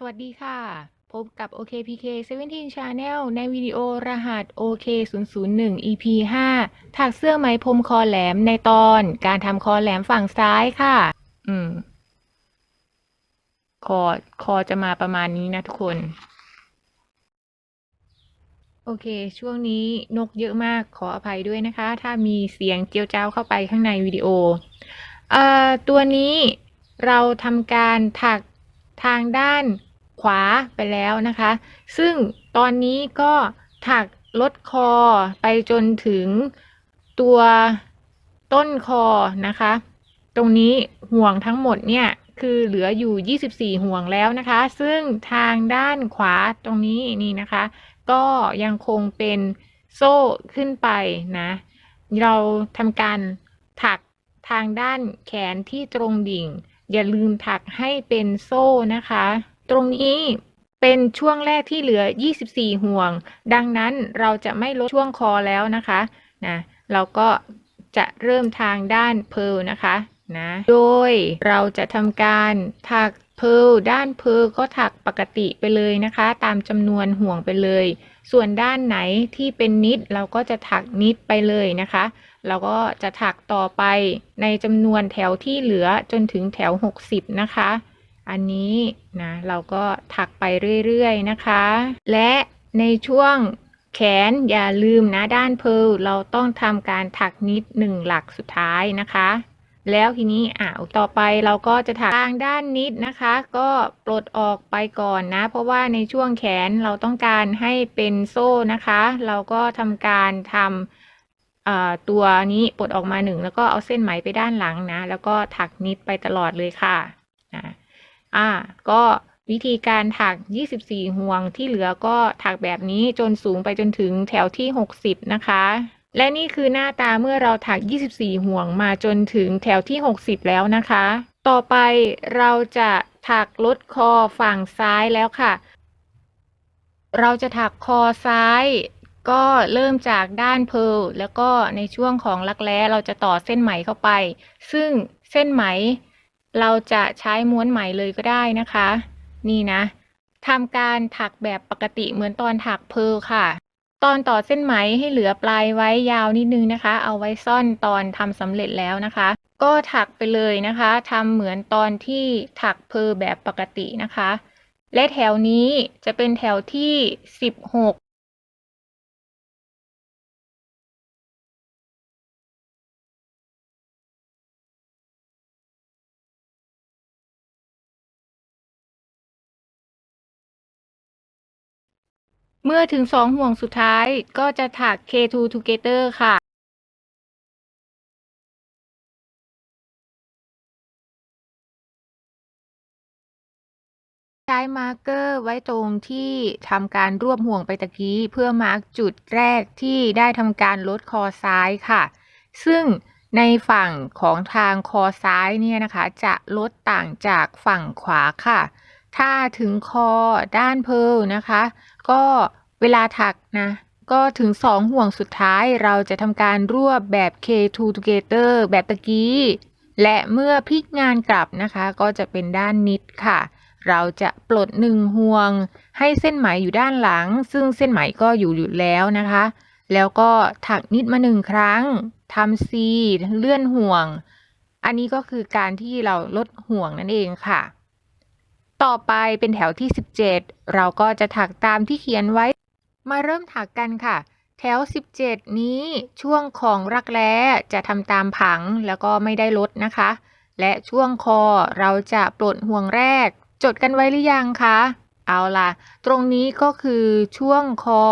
สวัสดีค่ะ พบกับ OKPK 17 Channel ในวิดีโอรหัส OK 0 0 1 EP 5 ถักเสื้อไหมพรมคอแหลมในตอน การทำคอแหลมฝั่งซ้ายค่ะ อืม คอ คอจะมาประมาณนี้นะทุกคน โอเค ช่วงนี้นกเยอะมากขออภัยด้วยนะคะ ถ้ามีเสียงเจียวจ้าวเข้าไปข้างในวิดีโอ เอ่อ ตัวนี้เราทำการถักทางด้าน ขวาไปแล้วนะคะ ซึ่งตอนนี้ก็ถักลดคอไปจนถึงตัวต้นคอนะคะ ตรงนี้ห่วงทั้งหมดเนี่ยคือเหลืออยู่ 24 ห่วงแล้วนะคะ ซึ่งทางด้านขวาตรงนี้นี่นะคะ ก็ยังคงเป็นโซ่ขึ้นไปนะ เราทำการถักทางด้านแขนที่ตรงดิ่ง อย่าลืมถักให้เป็นโซ่นะคะ ตรงนี้เป็นช่วงแรกที่เหลือ 24 ห่วง ดังนั้นเราจะไม่ลดช่วงคอแล้วนะคะนะเราก็จะเริ่มทางด้านเพลนะคะนะโดยเราจะทำการถักเพลด้านเพลก็ถักปกติไปเลยนะคะ ตามจำนวนห่วงไปเลย ส่วนด้านไหนที่เป็นนิดเราก็จะถักนิดไปเลยนะคะ เราก็จะถักต่อไปในจำนวนแถวที่เหลือจนถึงแถว 60 นะคะ อันนี้นะเราก็ถักไปเรื่อยๆนะคะ และในช่วงแขนอย่าลืมนะด้านเพลเราต้องทำการถักนิดหนึ่งหลักสุดท้ายนะคะ แล้วทีนี้อ่าวต่อไปเราก็จะถักทางด้านนิดนะคะ ก็ปลดออกไปก่อนนะ เพราะว่าในช่วงแขนเราต้องการให้เป็นโซ่นะคะ เราก็ทำการทำตัวนี้ปลดออกมาหนึ่งแล้วก็เอาเส้นไหมไปด้านหลังนะ แล้วก็ถักนิดไปตลอดเลยค่ะ อ่าอ่า ก็วิธีการถัก 24 ห่วงที่เหลือก็ถักแบบนี้จนสูงไปจนถึงแถวที่ 60 นะคะ และนี่คือหน้าตาเมื่อเราถัก 24 ห่วงมาจนถึงแถวที่ 60 แล้วนะคะ ต่อไปเราจะถักลดคอฝั่งซ้ายแล้วค่ะ เราจะถักคอซ้าย ก็เริ่มจากด้านเพลแล้วก็ในช่วงของรักแร้เราจะต่อเส้นไหมเข้าไป ซึ่งเส้นไหม เราจะใช้ม้วนไหมเลยก็ได้นะคะ นี่นะทำการถักแบบปกติเหมือนตอนถักเพลค่ะ ตอนต่อเส้นไหมให้เหลือปลายไว้ยาวนิดนึงนะคะ เอาไว้ซ่อนตอนทำสำเร็จแล้วนะคะ ก็ถักไปเลยนะคะทำเหมือนตอนที่ถักเพลแบบปกตินะคะ และแถวนี้จะเป็นแถวที่ 16 เมื่อถึงสองห่วงสุดท้ายก็จะถัก K2 together ค่ะ ใช้มาร์กเกอร์ไว้ตรงที่ทำการรวบห่วงไปตะกี้ เพื่อมาร์กจุดแรกที่ได้ทำการลดคอซ้ายค่ะ ซึ่งในฝั่งของทางคอซ้ายเนี่ยนะคะ จะลดต่างจากฝั่งขวาค่ะ ถ้าถึงคอด้านเพลนะคะ ก็เวลาถักนะก็ถึงสองห่วงสุดท้ายเราจะทำการรวบแบบ K2 together แบบตะกี้ และเมื่อพลิกงานกลับนะคะ ก็จะเป็นด้านนิดค่ะ เราจะปลดหนึ่งห่วง ให้เส้นไหมอยู่ด้านหลัง ซึ่งเส้นไหมก็อยู่อยู่แล้วนะคะ แล้วก็ถักนิดมาหนึ่งครั้งทำซีเลื่อนห่วง อันนี้ก็คือการที่เราลดห่วงนั่นเองค่ะ ต่อไปเป็นแถวที่ 17 เราก็จะถักตามที่เขียนไว้ มาเริ่มถักกันค่ะ แถว 17 นี้ช่วงของรักแร้จะทำตามผังแล้วก็ไม่ได้ลดนะคะ และช่วงคอเราจะปลดห่วงแรก จดกันไว้หรือยังคะ เอาล่ะ ตรงนี้ก็คือช่วงคอ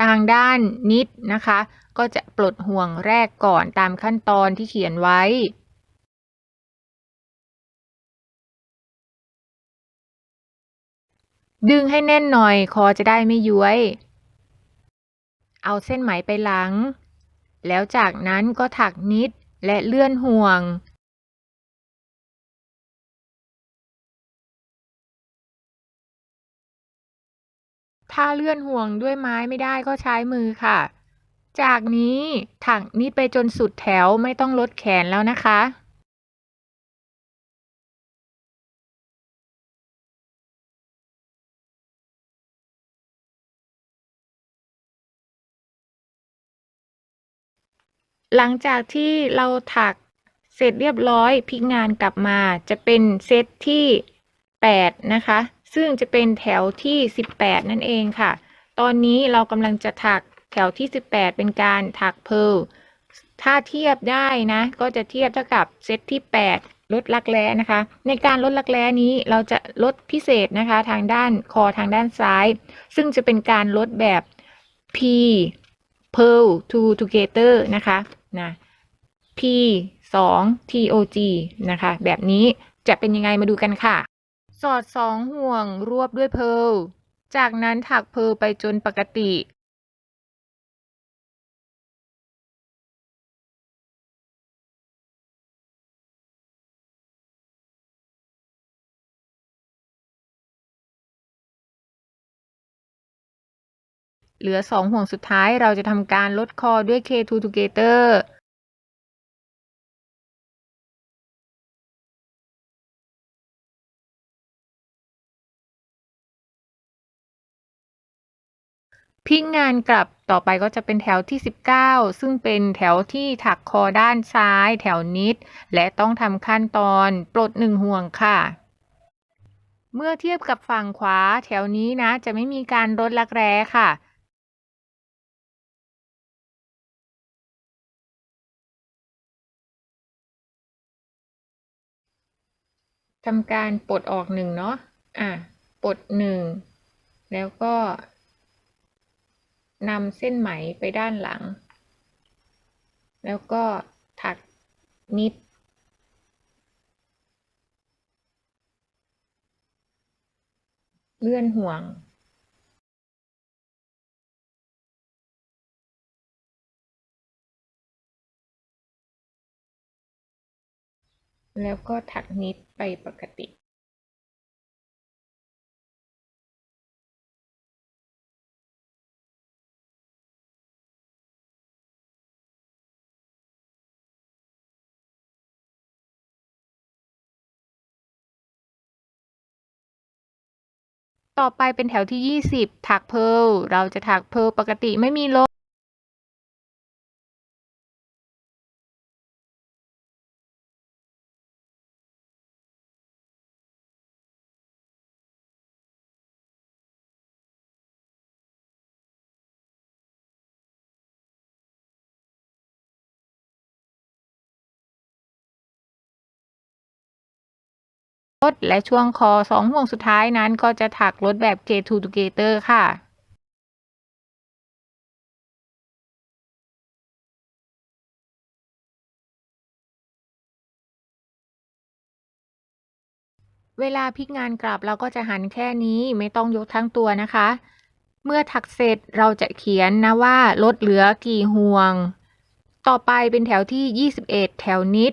ทางด้านนิดนะคะ ก็จะปลดห่วงแรกก่อนตามขั้นตอนที่เขียนไว้ ดึงให้แน่นหน่อยคอจะได้ไม่ย้วย เอาเส้นไหมไปหลัง แล้วจากนั้นก็ถักนิดและเลื่อนห่วง ถ้าเลื่อนห่วงด้วยไม้ไม่ได้ก็ใช้มือค่ะ จากนี้ถักนิดไปจนสุดแถวไม่ต้องลดแขนแล้วนะคะ หลังจากที่เราถักเสร็จเรียบร้อยพลิกงานกลับมาจะเป็นเซตที่ 8 นะคะ ซึ่งจะเป็นแถวที่ 18 นั่นเองค่ะ ตอนนี้เรากำลังจะถักแถวที่ 18 เป็นการถักเพร์ลถ้าเทียบได้นะ ก็จะเทียบเท่ากับเซตที่ 8 ลดรักแร้นะคะ ในการลดรักแร้นี้เราจะลดพิเศษนะคะ ทางด้านคอทางด้านซ้าย ซึ่งจะเป็นการลดแบบ P pearl to together นะคะ นะ P 2 TOG นะคะ แบบนี้จะเป็นยังไงมาดูกันค่ะ สอดสองห่วงรวบด้วยเพลจากนั้นถักเพลไปจนปกติ เหลือสองห่วงสุดท้ายเราจะทำการลดคอด้วย K2 together พลิกงานกลับต่อไปก็จะเป็นแถวที่ 19 ซึ่งเป็นแถวที่ถักคอด้านซ้าย แถวนิด และต้องทำขั้นตอนปลดหนึ่งห่วงค่ะ เมื่อเทียบกับฝั่งขวาแถวนี้นะ จะไม่มีการลดรักแร้ค่ะ ทำการปลดออกหนึ่งเนาะ อะ ปลดหนึ่ง แล้วก็นำเส้นไหมไปด้านหลัง แล้วก็ถักนิด เลื่อนห่วง แล้วก็ถักนิด ไปปกติต่อไปเป็นแถวที่ 20 ถักเพลเราจะถักเพลปกติไม่มีล บลดและช่วงคอสองห่วงสุดท้ายนั้นก็จะถักลดแบบ K2 together ค่ะเวลาพลิกงานกลับเราก็จะหันแค่นี้ไม่ต้องยกทั้งตัวนะคะ เมื่อถักเสร็จเราจะเขียนนะว่าลดเหลือกี่ห่วง ต่อไปเป็นแถวที่ 21 แถวนิด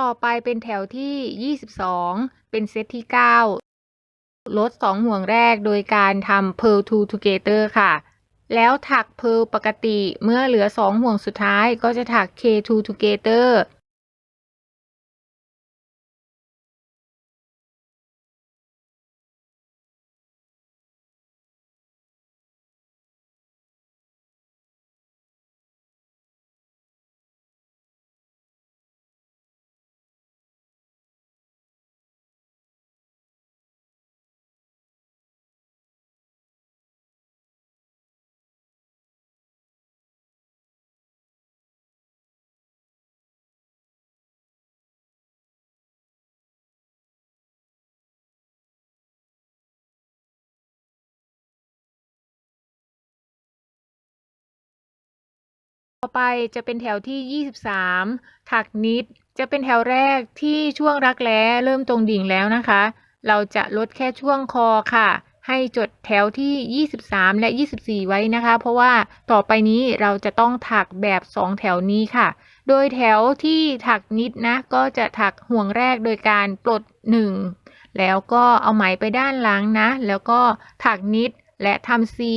ต่อไปเป็นแถวที่ 22 เป็นเซตที่ 9 ลด 2 ห่วงแรกโดยการทำ pearl 2 together ค่ะ แล้วถัก pearl ปกติเมื่อเหลือ 2 ห่วงสุดท้ายก็จะถัก K2 together อไปจะเป็นแถวที่ 23 ถักนิด จะเป็นแถวแรกที่ช่วงรักแร้เริ่มตรงดิ่งแล้วนะคะ เราจะลดแค่ช่วงคอค่ะ ให้จดแถวที่ 23 และ 24 ไว้นะคะ เพราะว่าต่อไปนี้เราจะต้องถักแบบ 2 แถวนี้ค่ะ โดยแถวที่ถักนิดนะ ก็จะถักห่วงแรกโดยการปลด 1 แล้วก็เอาไหมไปด้านหลังนะ แล้วก็ถักนิดและทำซี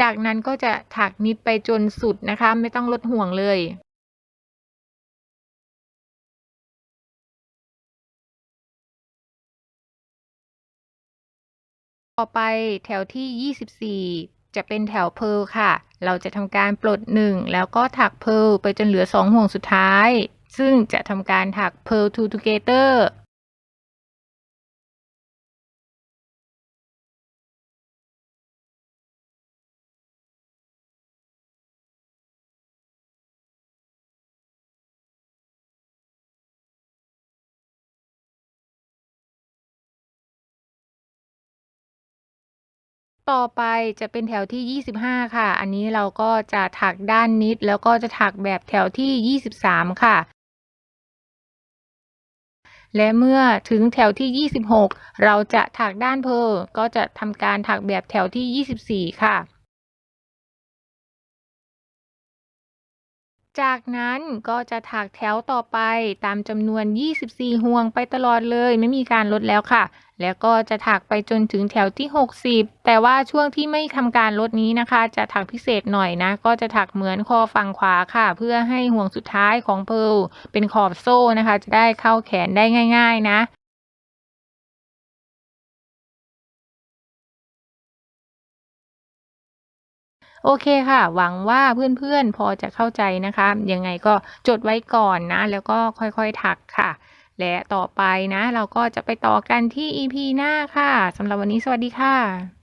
จากนั้นก็จะถักนิดไปจนสุดนะคะ ไม่ต้องลดห่วงเลยต่อไปแถวที่ 24 จะเป็นแถวเพลค่ะ เราจะทำการปลด 1 แล้วก็ถักเพลไปจนเหลือ 2 ห่วงสุดท้าย ซึ่งจะทำการถักเพล two together ต่อไปจะเป็นแถวที่ 25 ค่ะ อันนี้เราก็จะถักด้านนิด แล้วก็จะถักแบบแถวที่ 23 ค่ะ และเมื่อถึงแถวที่ 26 เราจะถักด้านเพร์ลก็จะทำการถักแบบแถวที่ 24 ค่ะ จากนั้นก็จะถักแถวต่อไปตามจำนวน 24 ห่วงไปตลอดเลย ไม่มีการลดแล้วค่ะ แล้วก็จะถักไปจนถึงแถวที่ 60 แต่ว่าช่วงที่ไม่ทำการลดนี้นะคะ จะถักพิเศษหน่อยนะ ก็จะถักเหมือนคอฝั่งขวาค่ะ เพื่อให้ห่วงสุดท้ายของเพร์ลเป็นขอบโซ่นะคะ จะได้เข้าแขนได้ง่าย ๆ นะโอเคค่ะ หวังว่าเพื่อนๆพอจะเข้าใจนะคะ ยังไงก็จดไว้ก่อนนะ แล้วก็ค่อยๆถักค่ะ และต่อไปนะ เราก็จะไปต่อกันที่ EP หน้าค่ะสำหรับวันนี้สวัสดีค่ะ